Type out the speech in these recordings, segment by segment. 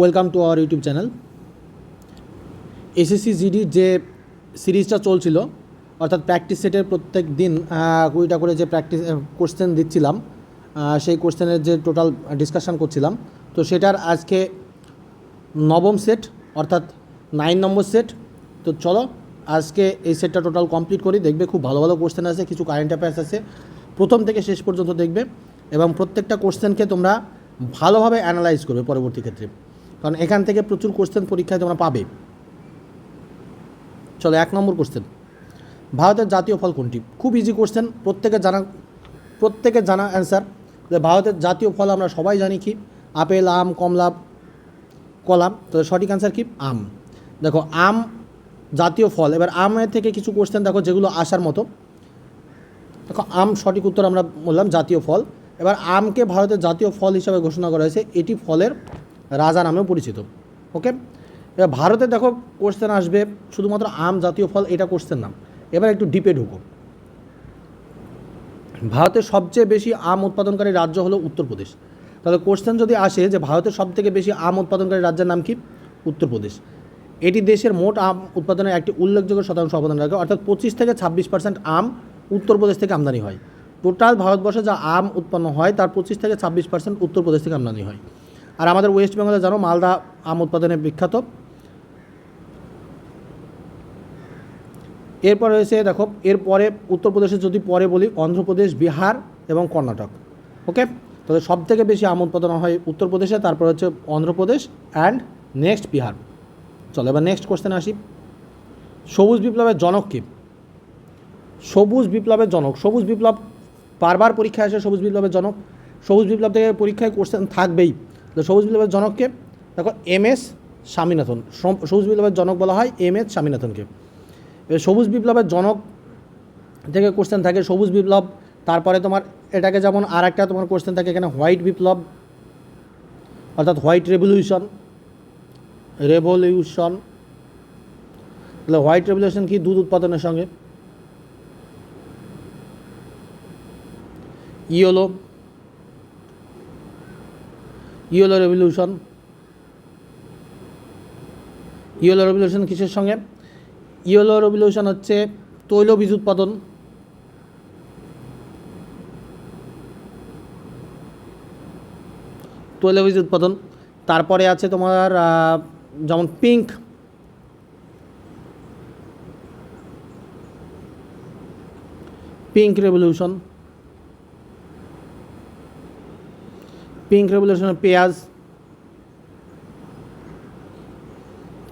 Welcome to our YouTube channel SSC জিডির যে সিরিজটা চলছিল, অর্থাৎ প্র্যাকটিস সেটের প্রত্যেক দিন কুড়িটা করে যে প্র্যাকটিস কোশ্চেন দিচ্ছিলাম সেই কোশ্চেনের যে টোটাল ডিসকাশন করছিলাম, তো সেটার আজকে নবম সেট অর্থাৎ নাইন নম্বর সেট তো চলো আজকে এই সেটটা টোটাল কমপ্লিট করি, দেখবে খুব ভালো ভালো কোশ্চেন আছে, কিছু কারেন্ট অ্যাফেয়ার্স আছে। প্রথম থেকে শেষ পর্যন্ত দেখবে, এবং প্রত্যেকটা কোশ্চেনকে তোমরা ভালোভাবে অ্যানালাইজ করবে পরবর্তী ক্ষেত্রে। কারণ এখান থেকে প্রচুর কোশ্চেন পরীক্ষায় তোমরা পাবে। চলো, এক নম্বর কোশ্চেন ভারতের জাতীয় ফল কোনটি? খুব ইজি কোশ্চেন প্রত্যেকে জানা প্রত্যেকের জানা অ্যান্সার যে ভারতের জাতীয় ফল আমরা সবাই জানি কি? আপেল, আম, কমলা কলাম তো সঠিক অ্যান্সার কি? আম। দেখো, আম জাতীয় ফল। এবার আমের থেকে কিছু কোশ্চেন দেখো, যেগুলো আসার মতো। দেখো, আম সঠিক উত্তর আমরা বললাম জাতীয় ফল। এবার আমকে ভারতের জাতীয় ফল হিসাবে ঘোষণা করা হয়েছে। এটি ফলের রাজা নামেও পরিচিত ওকে এবার ভারতে দেখো কোশ্চেন আসবে, শুধুমাত্র আম জাতীয় ফল এটা কোশ্চেন নাম এবার একটু ডিপে ঢুকো। ভারতের সবচেয়ে বেশি আম উৎপাদনকারী রাজ্য হলো উত্তরপ্রদেশ তাহলে কোশ্চেন যদি আসে যে ভারতের সবথেকে বেশি আম উৎপাদনকারী রাজ্যের নাম কি? উত্তরপ্রদেশ এটি দেশের মোট আম উৎপাদনের একটি উল্লেখযোগ্য শতাংশ অবদান রাখে, অর্থাৎ পঁচিশ থেকে ছাব্বিশ পার্সেন্ট আম উত্তরপ্রদেশ থেকে আমদানি হয়। টোটাল ভারতবর্ষে যা আম উৎপন্ন হয়, তার পঁচিশ থেকে ছাব্বিশ পার্সেন্ট উত্তরপ্রদেশ থেকে আমদানি হয়। আর আমাদের ওয়েস্ট বেঙ্গলে জানো মালদা আম উৎপাদনে বিখ্যাত। এরপর রয়েছে দেখো, এরপরে উত্তরপ্রদেশে যদি পরে বলি, অন্ধ্রপ্রদেশ, বিহার এবং কর্ণাটক ওকে তাহলে সব থেকে বেশি আম উৎপাদন হয় উত্তরপ্রদেশে তারপর হচ্ছে অন্ধ্রপ্রদেশ অ্যান্ড নেক্সট বিহার। চলো, এবার নেক্সট কোশ্চেন আসি। সবুজ বিপ্লবের জনক কি? সবুজ বিপ্লবের জনক, সবুজ বিপ্লব বারবার পরীক্ষায় আসে সবুজ বিপ্লবের জনক। সবুজ বিপ্লব থেকে পরীক্ষায় কোশ্চেন থাকবেই। তো সবুজ বিপ্লবের জনককে দেখো এম এস স্বামীনাথন। সবুজ বিপ্লবের জনক বলা হয় এম এস স্বামীনাথনকে। সবুজ বিপ্লবের জনক থেকে কোশ্চেন থাকে সবুজ বিপ্লব, তারপরে তোমার এটাকে যেমন আর একটা তোমার কোশ্চেন থাকে এখানে হোয়াইট বিপ্লব, অর্থাৎ হোয়াইট রেভলিউশন। রেভলিউশন। তাহলে হোয়াইট রেভলিউশন কি? দুধ উৎপাদনের সঙ্গে। Yellow. Yellow revolution yellow revolution কিসের সঙ্গে? ইয়েলো রেভলিউশন হচ্ছে তৈলবীজ উৎপাদন। তৈলবীজ উৎপাদন। তারপরে আছে তোমার যেমন pink pink revolution pink revolution পেঁয়াজ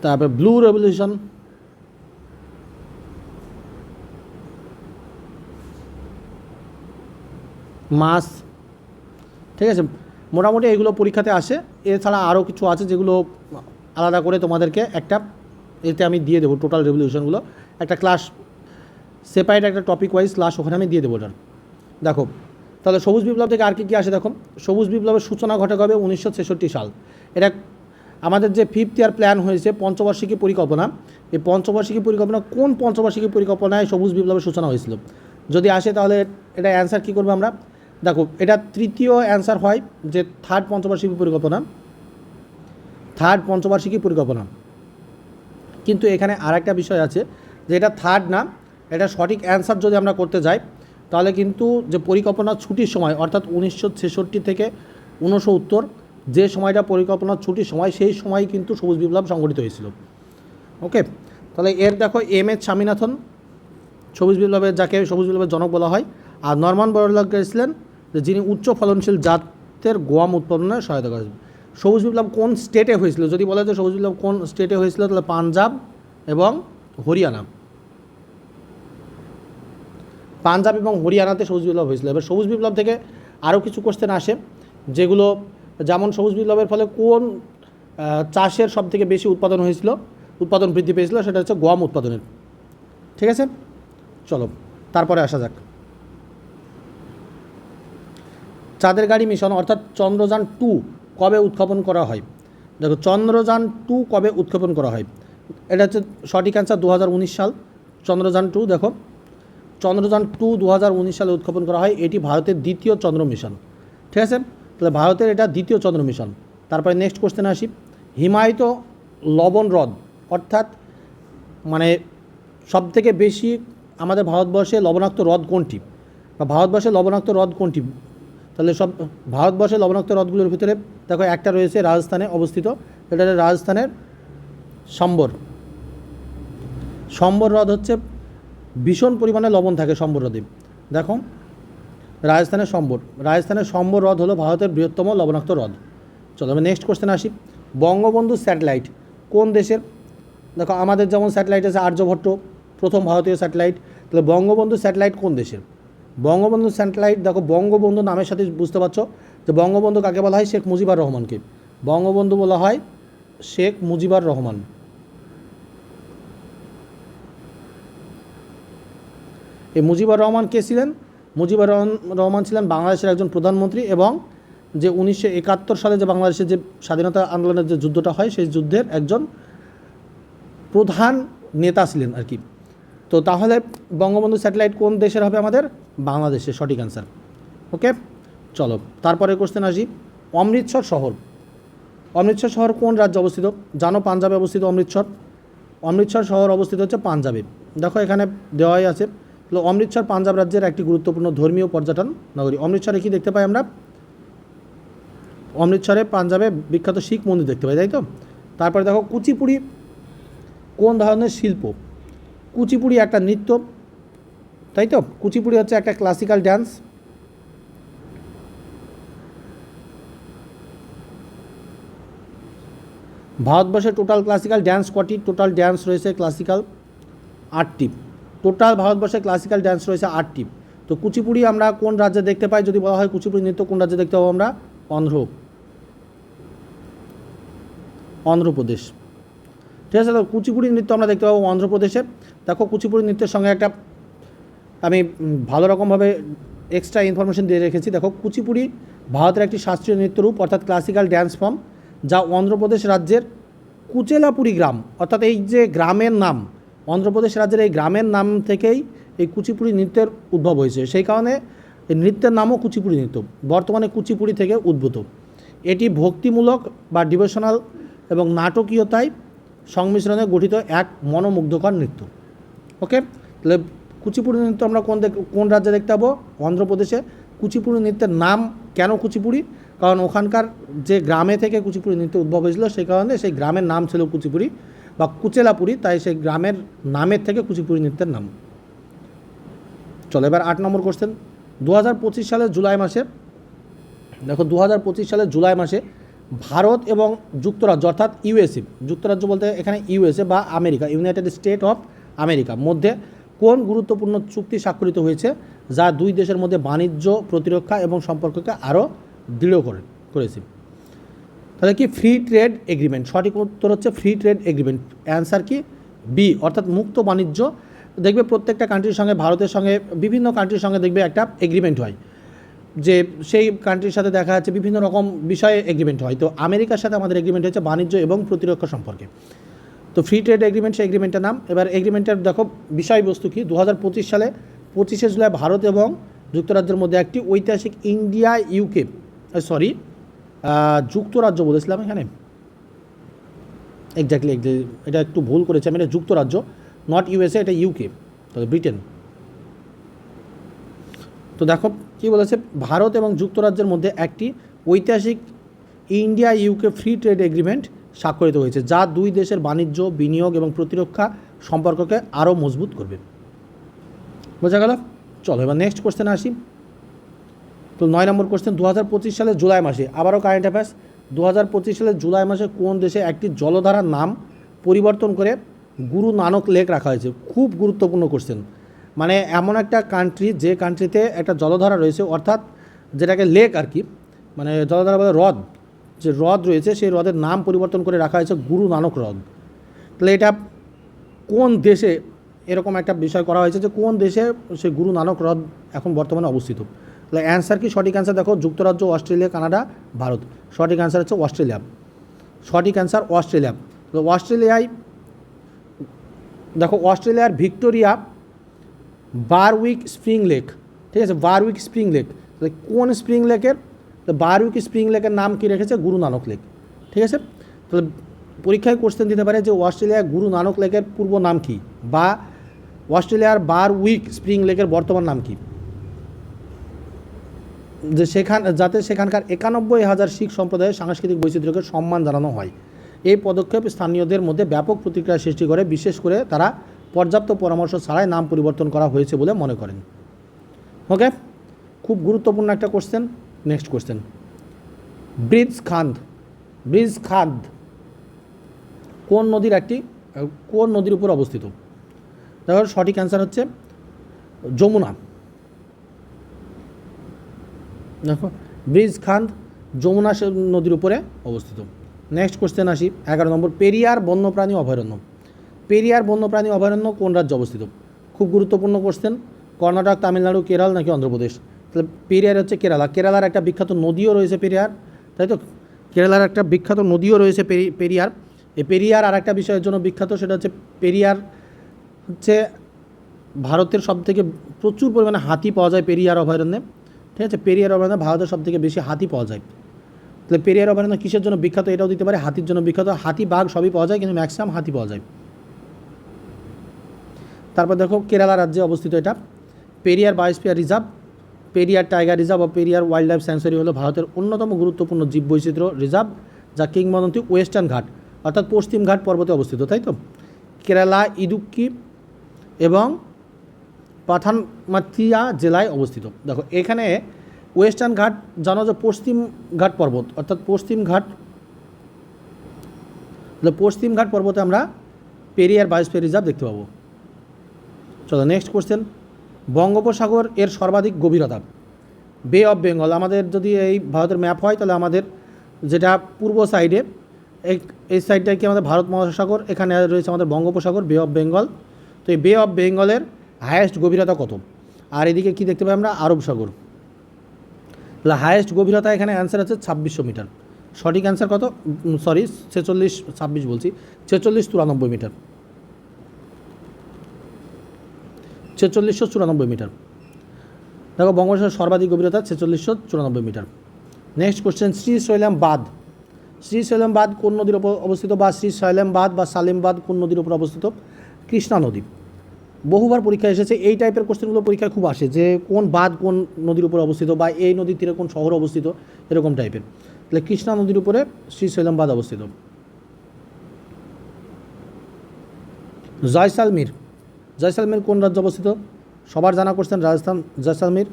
তারপরে ব্লু রেভলিউশন মাছ ঠিক আছে? মোটামুটি এগুলো পরীক্ষাতে আসে। এছাড়া আরও কিছু আছে যেগুলো আলাদা করে তোমাদেরকে একটা, এতে আমি দিয়ে দেবো টোটাল রেভলিউশনগুলো একটা ক্লাস সেপারেট একটা টপিক ওয়াইজ ক্লাস ওখানে আমি দিয়ে দেবো ওটার দেখো তাহলে সবুজ বিপ্লব থেকে আর কি কী আসে দেখো সবুজ বিপ্লবের সূচনা ঘটে কবে উনিশশো ছেষট্টি সাল। এটা আমাদের যে ফিফথ ইয়ার প্ল্যান হয়েছে, পঞ্চবার্ষিকী পরিকল্পনা, এই পঞ্চবার্ষিকী পরিকল্পনা কোন পঞ্চবার্ষিকী পরিকল্পনায় সবুজ বিপ্লবের সূচনা হয়েছিল? যদি আসে তাহলে এটা অ্যান্সার কী করব আমরা? দেখো, এটা তৃতীয় অ্যান্সার হয় যে থার্ড পঞ্চবার্ষিকী পরিকল্পনা। থার্ড পঞ্চবার্ষিকী পরিকল্পনা। কিন্তু এখানে আর একটা বিষয় আছে যে এটা থার্ড না, এটা সঠিক অ্যান্সার যদি আমরা করতে যাই তাহলে কিন্তু যে পরিকল্পনা ছুটির সময়, অর্থাৎ উনিশশো ছেষট্টি থেকে উত্তর, যে সময়টা পরিকল্পনার ছুটির সময়, সেই সময় কিন্তু সবুজ বিপ্লব সংগঠিত হয়েছিল। ওকে? তাহলে এর দেখো এম এস স্বামীনাথন, সবুজ বিপ্লবের যাকে সবুজ বিপ্লবের জনক বলা হয়, আর নরমান বড়লাগ ছিলেন যে যিনি উচ্চ ফলনশীল জাতের গোয়াম উৎপাদনে সহায়তা করেন সবুজ বিপ্লব কোন স্টেটে হয়েছিল? যদি বলা যায় সবুজ বিপ্লব কোন স্টেটে হয়েছিল, তাহলে পাঞ্জাব এবং হরিয়ানা। পাঞ্জাব এবং হরিয়ানাতে সবুজ বিপ্লব হয়েছিল। এবার সবুজ বিপ্লব থেকে আরও কিছু কোশ্চেন আসে, যেগুলো যেমন সবুজ বিপ্লবের ফলে কোন চাষের সব থেকে বেশি উৎপাদন হয়েছিল, উৎপাদন বৃদ্ধি পেয়েছিল, সেটা হচ্ছে গম উৎপাদনের। ঠিক আছে? চলো, তারপরে আসা যাক। চাঁদের গাড়ি মিশন, অর্থাৎ চন্দ্রযান টু কবে উৎক্ষেপণ করা হয়? দেখো, চন্দ্রযান টু কবে উৎক্ষেপণ করা হয়? এটা হচ্ছে সঠিক অ্যান্সার দু হাজার উনিশ সাল। চন্দ্রযান টু, দেখো। চন্দ্রযান টু দু হাজার উনিশ সালে উৎক্ষেপণ করা হয়। এটি ভারতের দ্বিতীয় চন্দ্র মিশন। ঠিক আছে? তাহলে ভারতের এটা দ্বিতীয় চন্দ্র মিশন। তারপরে নেক্সট কোশ্চেনে আসি। হিমায়িত লবণ হ্রদ, অর্থাৎ মানে সব থেকে বেশি আমাদের ভারতবর্ষে লবণাক্ত হ্রদ কোনটি? বা ভারতবর্ষে লবণাক্ত হ্রদ কোনটি? তাহলে সব ভারতবর্ষের লবণাক্ত হ্রদগুলোর ভিতরে দেখো একটা রয়েছে রাজস্থানে অবস্থিত। এটা রাজস্থানের সম্বর। সম্বর হ্রদ হচ্ছে ভীষণ পরিমাণে লবণ থাকে সম্বর হ্রদে। দেখো, রাজস্থানের সম্বর। রাজস্থানের সম্বর হ্রদ হলো ভারতের বৃহত্তম লবণাক্ত হ্রদ। চলো আমি নেক্সট কোশ্চেন আসি। বঙ্গবন্ধু স্যাটেলাইট কোন দেশের? দেখো, আমাদের যেমন স্যাটেলাইট আছে আর্যভট্ট, প্রথম ভারতীয় স্যাটেলাইট। তাহলে বঙ্গবন্ধু স্যাটেলাইট কোন দেশের? বঙ্গবন্ধু স্যাটেলাইট, দেখো, বঙ্গবন্ধু নামের সাথে বুঝতে পারছ যে বঙ্গবন্ধু কাকে বলা হয়? শেখ মুজিবুর রহমানকে। বঙ্গবন্ধু বলা হয় শেখ মুজিবুর রহমান। এই মুজিবুর রহমান কে ছিলেন? মুজিবুর রহমান- ছিলেন বাংলাদেশের একজন প্রধানমন্ত্রী এবং যে উনিশশো একাত্তর সালে যে বাংলাদেশের যে স্বাধীনতা আন্দোলনের যে যুদ্ধটা হয়, সেই যুদ্ধের একজন প্রধান নেতা ছিলেন আর কি। তো তাহলে বঙ্গবন্ধু স্যাটেলাইট কোন দেশের হবে আমাদের? বাংলাদেশের, সঠিক অ্যান্সার ওকে চলো, তারপরে কোশ্চেন আসি। অমৃতসর শহর। অমৃতসর শহর কোন রাজ্যে অবস্থিত? জানো পাঞ্জাবে অবস্থিত অমৃতসর? অমৃতসর শহর অবস্থিত হচ্ছে পাঞ্জাবে। দেখো এখানে দেওয়াই আছে। তাহলে অমৃতসর, পাঞ্জাব রাজ্যের একটি গুরুত্বপূর্ণ ধর্মীয় পর্যটন নগরী। অমৃতসরে কি দেখতে পাই আমরা? অমৃতসরে, পাঞ্জাবে বিখ্যাত শিখ মন্দির দেখতে পাই, তাই তো? তারপরে দেখো কুচিপুড়ি, কোন ধরনের শিল্প? কুচিপুড়ি একটা নৃত্য, তাই তো? কুচিপুড়ি হচ্ছে একটা ক্লাসিক্যাল ড্যান্স ভারতবর্ষে টোটাল ক্লাসিক্যাল ড্যান্স কটি? টোটাল ড্যান্স রয়েছে ক্লাসিক্যাল আটটি। টোটাল ভারতবর্ষে ক্লাসিক্যাল ড্যান্স রয়েছে আটটি। তো কুচিপুড়ি আমরা কোন রাজ্যে দেখতে পাই? যদি বলা হয় কুচিপুড়ি নৃত্য কোন রাজ্যে দেখতে পাবো আমরা? অন্ধ্র। অন্ধ্রপ্রদেশ। ঠিক আছে, তো কুচিপুড়ি নৃত্য আমরা দেখতে পাবো অন্ধ্রপ্রদেশে। দেখো, কুচিপুড়ি নৃত্যের সঙ্গে একটা আমি ভালো রকমভাবে এক্সট্রা ইনফরমেশন দিয়ে রেখেছি। দেখো, কুচিপুড়ি ভারতের একটি শাস্ত্রীয় নৃত্যরূপ অর্থাৎ ক্লাসিক্যাল ড্যান্স ফর্ম যা অন্ধ্রপ্রদেশ রাজ্যের কুচেলাপুরি গ্রাম, অর্থাৎ এই যে গ্রামের নাম অন্ধ্রপ্রদেশ রাজ্যের এই গ্রামের নাম থেকেই এই কুচিপুড়ি নৃত্যের উদ্ভব হয়েছে। সেই কারণে এই নৃত্যের নামও কুচিপুড়ি নৃত্য। বর্তমানে কুচিপুড়ি থেকে উদ্ভূত। এটি ভক্তিমূলক বা ডিভোশনাল এবং নাটকীয়তায় সংমিশ্রণে গঠিত এক মনোমুগ্ধকর নৃত্য। ওকে? তাহলে কুচিপুড়ি নৃত্য আমরা কোন কোন রাজ্যে দেখতে পাবো? অন্ধ্রপ্রদেশে। কুচিপুড়ি নৃত্যের নাম কেন কুচিপুড়ি? কারণ ওখানকার যে গ্রামে থেকে কুচিপুড়ি নৃত্য উদ্ভব হয়েছিল, সেই কারণে সেই গ্রামের নাম ছিল কুচিপুড়ি। বা কুচেলাপুরি, তাই সেই গ্রামের নামের থেকে কুচিপুরি নৃত্যের নাম। চলো এবার আট নম্বর কোশ্চেন দু হাজার পঁচিশ সালের জুলাই মাসে, দেখো দু হাজার পঁচিশ সালের জুলাই মাসে ভারত এবং যুক্তরাজ্য, অর্থাৎ ইউএসএ, যুক্তরাজ্য বলতে এখানে ইউএসএ বা America, United State of America, মধ্যে কোন গুরুত্বপূর্ণ চুক্তি স্বাক্ষরিত হয়েছে যা দুই দেশের মধ্যে বাণিজ্য, প্রতিরক্ষা এবং সম্পর্ককে আরও দৃঢ় করে, করেছে? তাহলে কি ফ্রি ট্রেড এগ্রিমেন্ট সঠিক উত্তর হচ্ছে ফ্রি ট্রেড এগ্রিমেন্ট অ্যান্সার কি? বি অর্থাৎ মুক্ত বাণিজ্য। দেখবে প্রত্যেকটা কান্ট্রির সঙ্গে, ভারতের সঙ্গে, বিভিন্ন কান্ট্রির সঙ্গে দেখবে একটা এগ্রিমেন্ট হয়। যে সেই কান্ট্রির সাথে দেখা যাচ্ছে বিভিন্ন রকম বিষয়ে এগ্রিমেন্ট হয়। তো আমেরিকার সাথে আমাদের এগ্রিমেন্ট হচ্ছে বাণিজ্য এবং প্রতিরক্ষা সম্পর্কে। তো ফ্রি ট্রেড এগ্রিমেন্ট সেই এগ্রিমেন্টের নাম। এবার এগ্রিমেন্টের দেখো বিষয়বস্তু কি? দু হাজার পঁচিশ সালে পঁচিশে জুলাই ভারত এবং যুক্তরাজ্যের মধ্যে একটি ঐতিহাসিক ইন্ডিয়া ইউকে সরি যুক্তরাজ্য বলেছিলাম এখানে? এক্স্যাক্টলি এটা একটু ভুল করেছে আমি, এটা যুক্তরাজ্য নট ইউএসএ এটা ইউকে তবে ব্রিটেন তো দেখো, কি বলেছে? ভারত এবং যুক্তরাজ্যের মধ্যে একটি ঐতিহাসিক India UK free trade agreement স্বাক্ষরিত হয়েছে, যা দুই দেশের বাণিজ্য, বিনিয়োগ এবং প্রতিরক্ষা সম্পর্ককে আরও মজবুত করবে। বোঝা গেল? চলো, এবার নেক্সট কোশ্চেনে আসি। তো নয় নম্বর কোশ্চেন দু হাজার পঁচিশ সালের জুলাই মাসে, আবারও কারেন্ট অ্যাফেয়ার্স দু হাজার পঁচিশ সালের জুলাই মাসে কোন দেশে একটি জলধারার নাম পরিবর্তন করে গুরু নানক লেক রাখা হয়েছে? খুব গুরুত্বপূর্ণ কোশ্চেন মানে এমন একটা কান্ট্রি যে কান্ট্রিতে একটা জলধারা রয়েছে, অর্থাৎ যেটাকে লেক আর কি মানে জলধারা বলে হ্রদ, যে হ্রদ রয়েছে, সেই হ্রদের নাম পরিবর্তন করে রাখা হয়েছে গুরু নানক হ্রদ। তাহলে এটা কোন দেশে এরকম একটা বিষয় করা হয়েছে, যে কোন দেশে সেই গুরু নানক হ্রদ এখন বর্তমানে অবস্থিত? তাহলে অ্যান্সার কি? সঠিক অ্যান্সার দেখো, যুক্তরাজ্য, অস্ট্রেলিয়া, কানাডা, ভারত। সঠিক অ্যান্সার হচ্ছে অস্ট্রেলিয়া। সঠিক অ্যান্সার অস্ট্রেলিয়া। তো অস্ট্রেলিয়ায়, দেখো, অস্ট্রেলিয়ার ভিক্টোরিয়া, বারউইক স্প্রিং লেক। ঠিক আছে? Berwick spring lake. কোন স্প্রিং লেকের? তো বারউইক স্প্রিং লেকের নাম কি রেখেছে? গুরু নানক লেক। ঠিক আছে? তাহলে পরীক্ষায় কোশ্চেন দিতে পারে যে অস্ট্রেলিয়ার গুরু নানক লেকের পূর্ব নাম কি? বা অস্ট্রেলিয়ার বার উইক স্প্রিং লেকের বর্তমান নাম কি? যে সেখান, যাতে সেখানকার একানব্বই হাজার শিখ সম্প্রদায়ের সাংস্কৃতিক বৈচিত্র্যকে সম্মান জানানো হয়। এই পদক্ষেপ স্থানীয়দের মধ্যে ব্যাপক প্রতিক্রিয়া সৃষ্টি করে, বিশেষ করে তারা পর্যাপ্ত পরামর্শ ছাড়াই নাম পরিবর্তন করা হয়েছে বলে মনে করেন। ওকে, খুব গুরুত্বপূর্ণ একটা কোশ্চেন নেক্সট কোশ্চেন ব্রিজ খান্দ, ব্রিজ খাদ কোন নদীর একটি, কোন নদীর উপর অবস্থিত? দেখো সঠিক অ্যান্সার হচ্ছে যমুনা। দেখো, ব্রিজ খান্দ, যমুনা নদীর উপরে অবস্থিত। নেক্সট কোশ্চেন আসি, এগারো নম্বর, পেরিয়ার বন্যপ্রাণী অভয়ারণ্য। পেরিয়ার বন্যপ্রাণী অভয়ারণ্য কোন রাজ্যে অবস্থিত? খুব গুরুত্বপূর্ণ কোশ্চেন কর্ণাটক, তামিলনাড়ু, কেরল নাকি অন্ধ্রপ্রদেশ? তাহলে পেরিয়ার হচ্ছে কেরালা। কেরালার একটা বিখ্যাত নদীও রয়েছে পেরিয়ার, তাই তো? কেরালার একটা বিখ্যাত নদীও রয়েছে পেরি- পেরিয়ার। এই পেরিয়ার আর একটা বিষয়ের জন্য বিখ্যাত, সেটা হচ্ছে পেরিয়ার হচ্ছে ভারতের সব থেকে প্রচুর পরিমাণে হাতি পাওয়া যায় পেরিয়ার অভয়ারণ্যে। ঠিক আছে? পেরিয়ার অভয়ারণ্যে ভারতের সব থেকে বেশি হাতি পাওয়া যায়। তাহলে পেরিয়ার অভয়ারণ্য কিসের জন্য বিখ্যাত? এটাও দিতে পারে, হাতির জন্য বিখ্যাত। হাতি, বাঘ সবই পাওয়া যায়, কিন্তু ম্যাক্সিমাম হাতি পাওয়া যায়। তারপর দেখো, কেরালা রাজ্যে অবস্থিত এটা। Periyar biosphere reserve, Periyar tiger reserve বা পেরিয়ার ওয়াইল্ড লাইফ স্যাংচুরি হলো ভারতের অন্যতম গুরুত্বপূর্ণ জীববৈচিত্র্য রিজার্ভ, যা কিংবদন্তি ওয়েস্টার্ন ঘাট, অর্থাৎ পশ্চিম ঘাট পর্বতে অবস্থিত, তাই তো? কেরালা, ইদুক্কি এবং পাথানমাথিয়া জেলায় অবস্থিত। দেখো, এখানে ওয়েস্টার্ন ঘাট, জানো যে পশ্চিম ঘাট পর্বত, অর্থাৎ পশ্চিম ঘাট পশ্চিম ঘাট পর্বতে আমরা পেরিয়ার বায়োস্ফিয়ার রিজার্ভ দেখতে পাবো। চলো নেক্সট কোশ্চেন বঙ্গোপসাগর এর সর্বাধিক গভীরতা। বে অফ বেঙ্গল আমাদের যদি এই ভারতের ম্যাপ হয়, তাহলে আমাদের যেটা পূর্ব সাইডে এই এই সাইডটায় কি আমাদের ভারত মহাসাগর, এখানে রয়েছে আমাদের বঙ্গোপসাগর বে অফ বেঙ্গল তো এই বে অফ বেঙ্গলের হায়েস্ট গভীরতা কত? আর এদিকে কি দেখতে পাই আমরা? আরব সাগর। তাহলে হায়েস্ট গভীরতা এখানে অ্যান্সার আছে ছাব্বিশশো মিটার। সঠিক অ্যান্সার কত? সরি ছেচল্লিশ, ছাব্বিশ বলছি। ছেচল্লিশ চুরানব্বই মিটার। ছেচল্লিশশো চুরানব্বই মিটার। দেখো বঙ্গোপসাগর সর্বাধিক গভীরতা ছেচল্লিশশো চুরানব্বই metre. Next question Srisailam বাঁধ। শ্রী শৈলাম বাঁধ কোন নদীর উপর অবস্থিত বা শ্রী শৈলাম বাঁধ বা সালেম বাঁধ কোন নদীর উপর অবস্থিত? কৃষ্ণা নদী। বহুবার পরীক্ষা এসেছে, এই টাইপের কোশ্চেনগুলো পরীক্ষায় খুব আসে যে কোন বাঁধ কোন নদীর উপর অবস্থিত বা এই নদীর তীরে কোন শহর অবস্থিত, এরকম টাইপের তাহলে কৃষ্ণা নদীর উপরে শ্রী শৈলাম বাঁধ অবস্থিত। জয়সালমীর জয়সালমীর কোন রাজ্যে অবস্থিত? সবার জানা করছেন রাজস্থান, জয়সালমীর।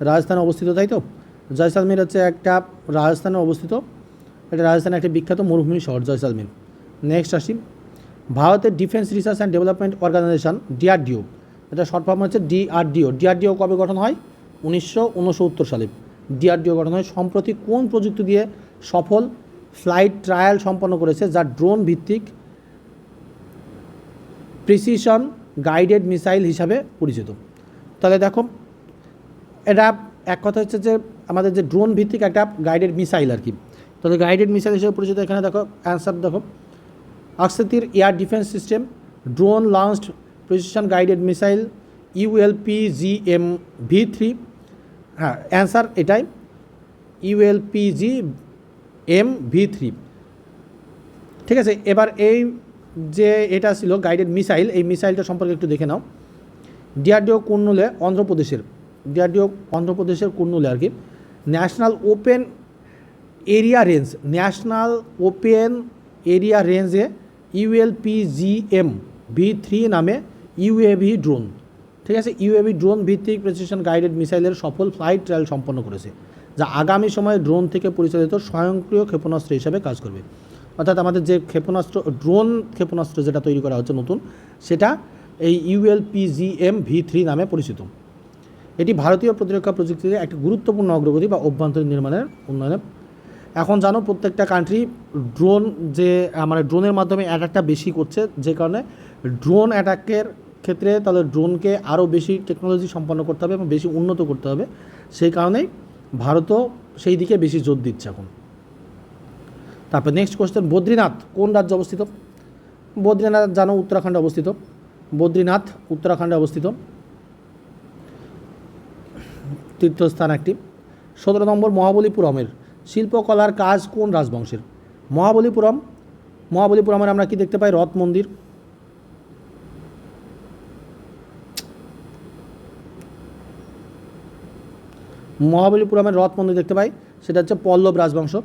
রাজস্থানে অবস্থিত, তাই তো? জয়সালমীর হচ্ছে একটা, রাজস্থানে অবস্থিত। এটা রাজস্থানের একটি বিখ্যাত মরুভূমি শহর, জয়সালমীর। নেক্সট আসি। ভারতের defence research and development organisation DRDO এটা শর্ট ফর্ম হচ্ছে ডিআরডিও ডিআরডিও কবে গঠন হয়? উনিশশো উনসত্তর সালে। ডিআরডিও গঠন হয় সম্প্রতি কোন প্রযুক্তি দিয়ে সফল ফ্লাইট ট্রায়াল সম্পন্ন করেছে, যা ড্রোন ভিত্তিক প্রিসিশন গাইডেড মিসাইল হিসাবে পরিচিত। তাহলে দেখো, এটা এক কথা হচ্ছে যে আমাদের যে ড্রোন ভিত্তিক একটা গাইডেড মিসাইল আর কি। তাহলে গাইডেড মিসাইল হিসেবে পরিচিত এখানে দেখো অ্যান্সার দেখো। Akashteer air defence system, drone launched precision guided missile ULP G M V three. হ্যাঁ অ্যান্সার এটাই ULP G M V three. ঠিক আছে, এবার এই যে এটা ছিল গাইডেড মিসাইল, এই মিসাইলটা সম্পর্কে একটু দেখে নাও। ডিআরডিও কুর্নুলে অন্ধ্রপ্রদেশের, ডিআরডিও অন্ধ্রপ্রদেশের কুর্নুলে আর কি, national open area range, national open area রেঞ্জে ইউএলপিজিএম ভি থ্রি নামে ইউএভি ড্রোন। ঠিক আছে? ইউএভি ড্রোন ভিত্তিক প্রেসিশন গাইডেড মিসাইলের সফল ফ্লাইট ট্রায়াল সম্পন্ন করেছে, যা আগামী সময়ে ড্রোন থেকে পরিচালিত স্বয়ংক্রিয় ক্ষেপণাস্ত্র হিসাবে কাজ করবে। অর্থাৎ আমাদের যে ক্ষেপণাস্ত্র, ড্রোন ক্ষেপণাস্ত্র যেটা তৈরি করা হচ্ছে নতুন, সেটা এই ইউএলপিজিএম ভি থ্রি নামে পরিচিত। এটি ভারতীয় প্রতিরক্ষা প্রযুক্তিতে একটি গুরুত্বপূর্ণ অগ্রগতি বা অভ্যন্তরীণ নির্মাণের উন্নয়নে এখন জানো প্রত্যেকটা কান্ট্রি ড্রোন যে মানে ড্রোনের মাধ্যমে অ্যাটাকটা বেশি করছে, যে কারণে ড্রোন অ্যাটাকের ক্ষেত্রে তাহলে ড্রোনকে আরও বেশি টেকনোলজি সম্পন্ন করতে হবে এবং বেশি উন্নত করতে হবে। সেই কারণেই ভারতও সেই দিকে বেশি জোর দিচ্ছে এখন। তারপর নেক্সট কোয়েশ্চেন বদ্রীনাথ কোন রাজ্যে অবস্থিত? বদ্রীনাথ জানো উত্তরাখণ্ডে অবস্থিত। বদ্রীনাথ উত্তরাখণ্ডে অবস্থিত। তীর্থস্থান একটি। সতেরো নম্বর মহাবলীপুরমের শিল্পকলার কাজ কোন রাজবংশের? মহাবলীপুরম। মহাবলীপুরমের আমরা কি দেখতে পাই? রথ মন্দির। মহাবলীপুরমের রথ মন্দির দেখতে পাই। সেটা হচ্ছে পল্লব রাজবংশ।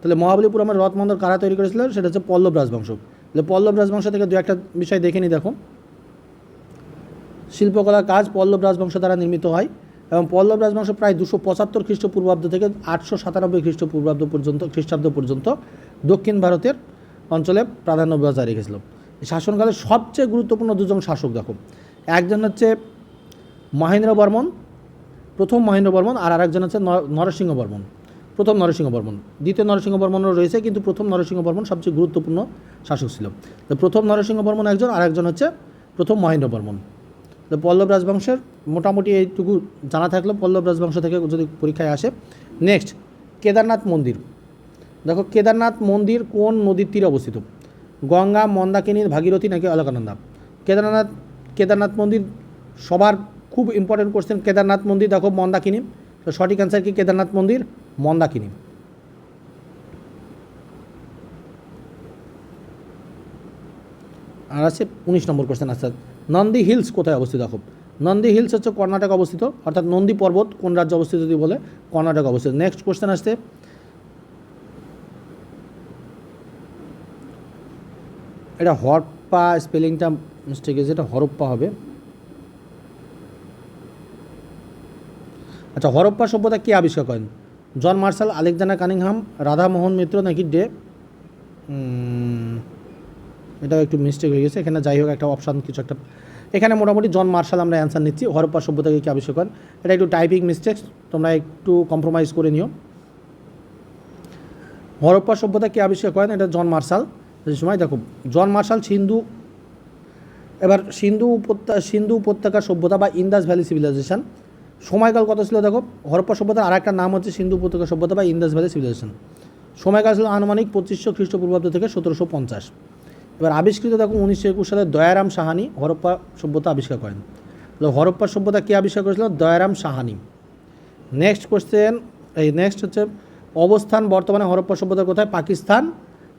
তাহলে মহাবলীপুরমের রথ মন্দির কারা তৈরি করেছিল? সেটা হচ্ছে পল্লব রাজবংশ। তাহলে পল্লব রাজবংশ থেকে দু একটা বিষয় দেখে নিই দেখো। শিল্পকলার কাজ পল্লব রাজবংশ দ্বারা নির্মিত হয়। এবং পল্লব রাজবংশ প্রায় দুশো পঁচাত্তর খ্রিস্টপূর্বাব্দ থেকে আটশো সাতানব্বই খ্রিস্টপূর্বাব্দ পর্যন্ত, খ্রিস্টাব্দ পর্যন্ত দক্ষিণ ভারতের অঞ্চলে প্রাধান্য বজায় রেখেছিল। শাসনকালে সবচেয়ে গুরুত্বপূর্ণ দুজন শাসক দেখো। একজন হচ্ছে মহেন্দ্র বর্মন, প্রথম মহেন্দ্র বর্মন, আর আরেকজন হচ্ছে নরসিংহ বর্মন, প্রথম নরসিংহ বর্মন। দ্বিতীয় নরসিংহ বর্মনও রয়েছে, কিন্তু প্রথম নরসিংহ বর্মন সবচেয়ে গুরুত্বপূর্ণ শাসক ছিল। তো প্রথম নরসিংহ বর্মন একজন আর একজন হচ্ছে প্রথম মহেন্দ্র বর্মন। তো পল্লব রাজবংশের মোটামুটি এইটুকু জানা থাকল, পল্লব রাজবংশ থেকে যদি পরীক্ষায় আসে। নেক্সট কেদারনাথ মন্দির। দেখো, কেদারনাথ মন্দির কোন নদীর তীরে অবস্থিত? গঙ্গা মন্দাকিনী ভাগীরথী নাকি অলকানন্দা? কেদারনাথ কেদারনাথ মন্দির সবার খুব ইম্পর্টেন্ট কোশ্চেন কেদারনাথ মন্দির, দেখো, মন্দাকিনী। তো সঠিক অ্যান্সার কি? কেদারনাথ মন্দির, মন্দাকিনী। আর আছে উনিশ নম্বর কোশ্চেন আচ্ছা। নন্দী হিলস কোথায় অবস্থিত দেখো? নন্দী হিলস হচ্ছে কর্ণাটক অবস্থিত, অর্থাৎ নন্দী পর্বত কোন রাজ্যে অবস্থিত যদি বলে, কর্ণাটক অবস্থিত। নেক্সট কোশ্চেন আসছে। এটা হরপ্পা স্পেলিংটা মিস্টেক আছে এটা হরপ্পা হবে। আচ্ছা হরপ্পা সভ্যতা কে আবিষ্কার করেন? John Marshall Alexander Cunningham, Radhamohan Mitra নাকি ডে? এটাও একটু মিস্টেক হয়ে গেছে। এখানে যাই হোক, একটা অপশান কিছু একটা। এখানে মোটামুটি জন মার্শাল আমরা অ্যান্সার নিচ্ছি। হরপ্পা সভ্যতাকে কে আবিষ্কার করেন? এটা একটু টাইপিং মিস্টেক তোমরা একটু কম্প্রোমাইজ করে নিও। হরপ্পা সভ্যতা কে আবিষ্কার করেন? এটা জন মার্শাল সেই সময় দেখো জন মার্শাল সিন্ধু, এবার সিন্ধু উপত্যকা সিন্ধু উপত্যকা সভ্যতা বা ইন্দাস ভ্যালি সিভিলাইজেশন সময়কাল কত ছিল দেখো? হরপ্পা সভ্যতার আর একটা নাম হচ্ছে সিন্ধু উপত্যকা সভ্যতা বা ইন্দাস ভ্যালি সিভিলাইজেশন সময়কাল ছিল আনুমানিক পঁচিশশো খ্রিস্টপূর্বাব্দ থেকে সতেরোশো পঞ্চাশ। এবার আবিষ্কৃত দেখো উনিশশো একুশ সালে দয়ারাম সাহানি হরপ্পা সভ্যতা আবিষ্কার করেন। তো হরপ্পা সভ্যতা কে আবিষ্কার করেছিল? দয়ারাম সাহানি। নেক্সট কোশ্চেন এই নেক্সট হচ্ছে অবস্থান বর্তমানে হরপ্পা সভ্যতার কোথায়? পাকিস্তান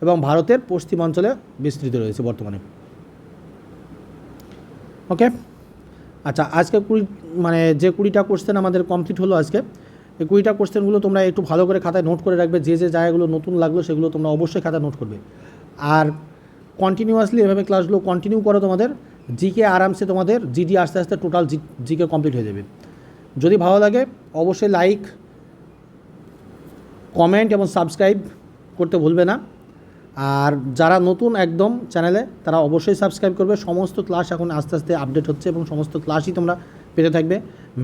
এবং ভারতের পশ্চিমাঞ্চলে বিস্তৃত রয়েছে বর্তমানে। ওকে আচ্ছা আজকে কুড়ি মানে যে কুড়িটা কোশ্চেন আমাদের কমপ্লিট হলো আজকে, এই কুড়িটা কোশ্চেনগুলো তোমরা একটু ভালো করে খাতায় নোট করে রাখবে। যে যে জায়গাগুলো নতুন লাগল সেগুলো তোমরা অবশ্যই খাতায় নোট করবে। আর কন্টিনিউয়াসলি এভাবে ক্লাসগুলো কন্টিনিউ করো তোমাদের জিকে আরামসে তোমাদের জিডি আস্তে আস্তে টোটাল জি জিকে কমপ্লিট হয়ে যাবে। যদি ভালো লাগে, অবশ্যই লাইক কমেন্ট এবং সাবস্ক্রাইব করতে ভুলবে না। আর যারা নতুন একদম চ্যানেলে তারা অবশ্যই সাবস্ক্রাইব করবে। সমস্ত ক্লাস এখন আস্তে আস্তে আপডেট হচ্ছে এবং সমস্ত ক্লাসই তোমরা পেতে থাকবে।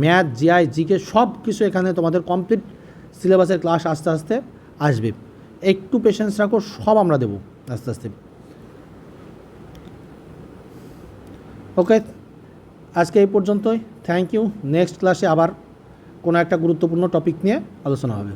ম্যাথ জিআই জিকে সব কিছু এখানে তোমাদের কমপ্লিট সিলেবাসের ক্লাস আস্তে আস্তে আসবে। একটু পেশেন্স রাখো, সব আমরা দেবো আস্তে আস্তে। ওকে আজকে এই পর্যন্তই। থ্যাংক ইউ নেক্সট ক্লাসে আবার কোনো একটা গুরুত্বপূর্ণ টপিক নিয়ে আলোচনা হবে।